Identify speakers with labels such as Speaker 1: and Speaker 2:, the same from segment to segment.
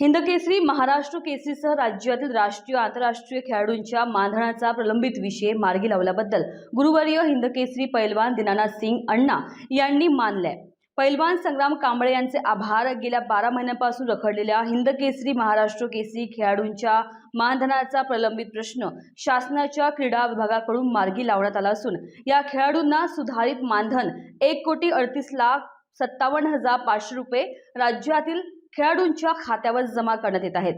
Speaker 1: हिंदकेसरी महाराष्ट्र केसरीसह राज्यातील राष्ट्रीय आंतरराष्ट्रीय खेळाडूंच्या मानधनाचा प्रलंबित विषय मार्गी लावल्याबद्दल गुरुवर्य हिंदकेसरी पैलवान दिनानाथ सिंग अण्णा यांनी मानलंय. पैलवान संग्राम कांबळे यांचे आभार गेल्या बारा महिन्यांपासून रखडलेल्या हिंदकेसरी महाराष्ट्र केसरी खेळाडूंच्या मानधनाचा प्रलंबित प्रश्न शासनाच्या क्रीडा विभागाकडून मार्गी लावण्यात आला असून या खेळाडूंना सुधारित मानधन एक कोटी अडतीस लाख सत्तावन्न हजार पाचशे रुपये राज्यातील खेळाडूंच्या खात्यावर जमा करण्यात येत आहेत.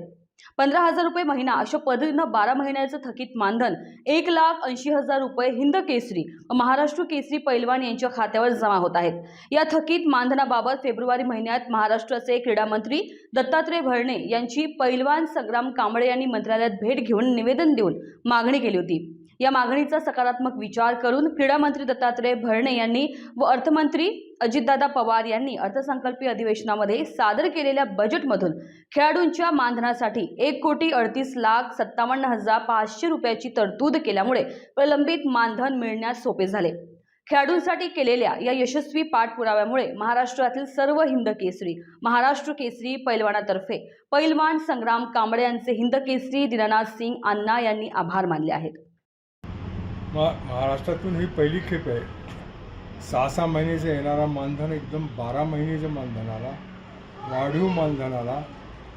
Speaker 1: पंधरा हजार रुपये महिना अशा पद्धतीनं बारा महिन्याचं थकीत मानधन एक लाख ऐंशी हजार रुपये हिंद केसरी व महाराष्ट्र केसरी पैलवान यांच्या खात्यावर जमा होत आहेत. या थकीत मानधनाबाबत फेब्रुवारी महिन्यात महाराष्ट्राचे क्रीडा मंत्री दत्तात्रय भरणे यांची पैलवान संग्राम कांबळे यांनी मंत्रालयात भेट घेऊन निवेदन देऊन मागणी केली होती. या मागणीचा सकारात्मक विचार करून क्रीडा मंत्री दत्तात्रय भरणे यांनी व अर्थमंत्री अजितदादा पवार यांनी अर्थसंकल्पीय अधिवेशनामध्ये सादर केलेल्या बजेटमधून खेळाडूंच्या मानधनासाठी एक कोटी अडतीस लाख सत्तावन्न हजार पाचशे रुपयाची तरतूद केल्यामुळे प्रलंबित मानधन मिळण्यास सोपे झाले. खेळाडूंसाठी केलेल्या या यशस्वी पाठपुराव्यामुळे महाराष्ट्रातील सर्व हिंद केसरी महाराष्ट्र केसरी पैलवानातर्फे पैलवान संग्राम कांबळे यांचे हिंद केसरी दिनानाथ सिंग अण्णा यांनी आभार मानले आहेत.
Speaker 2: मा महाराष्ट्रातून ही पहिली खेप आहे. सहा सहा महिन्याचं येणारा मानधन एकदम बारा महिन्याच्या मानधनाला वाढीव मानधनाला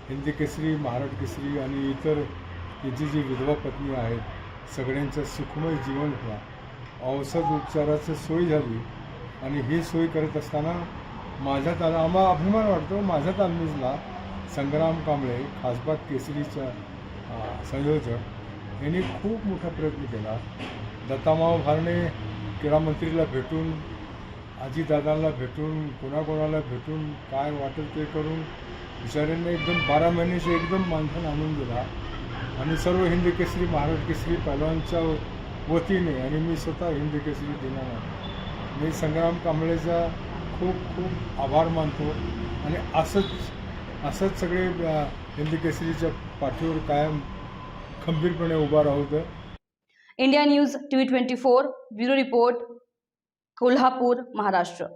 Speaker 2: हिंदी केसरी महाराष्ट्र केसरी आणि इतर यांची जी विधवा पत्नी आहेत सगळ्यांचं सुखमय जीवन होता. औषध उपचाराचं सोय झाली आणि ही सोय करत असताना माझ्या ताला आम्हाला अभिमान वाटतो माझ्या तालमीजला संग्राम कांबळे खासबाग केसरीच्या संयोजक यांनी खूप मोठा प्रयत्न केला. दत्तामाव भारणे क्रीडामंत्रीला भेटून आजीदादांना भेटून कोणाकोणाला भेटून काय वाटेल ते करून बिचाऱ्यांना एकदम बारा महिन्याचे एकदम मानधन आणून दिला. आणि सर्व हिंदी केसरी महाराष्ट्र केसरी पहिलवानच्या वतीने आणि मी स्वतः हिंदी केसरी दिनानाथ मी संग्राम कांबळेचा खूप खूप आभार मानतो. आणि असंच असंच सगळे हिंदी केसरीच्या पाठीवर कायम खंबीरपणे उभा राहतं
Speaker 1: India news T V twenty four bureau report Kolhapur Maharashtra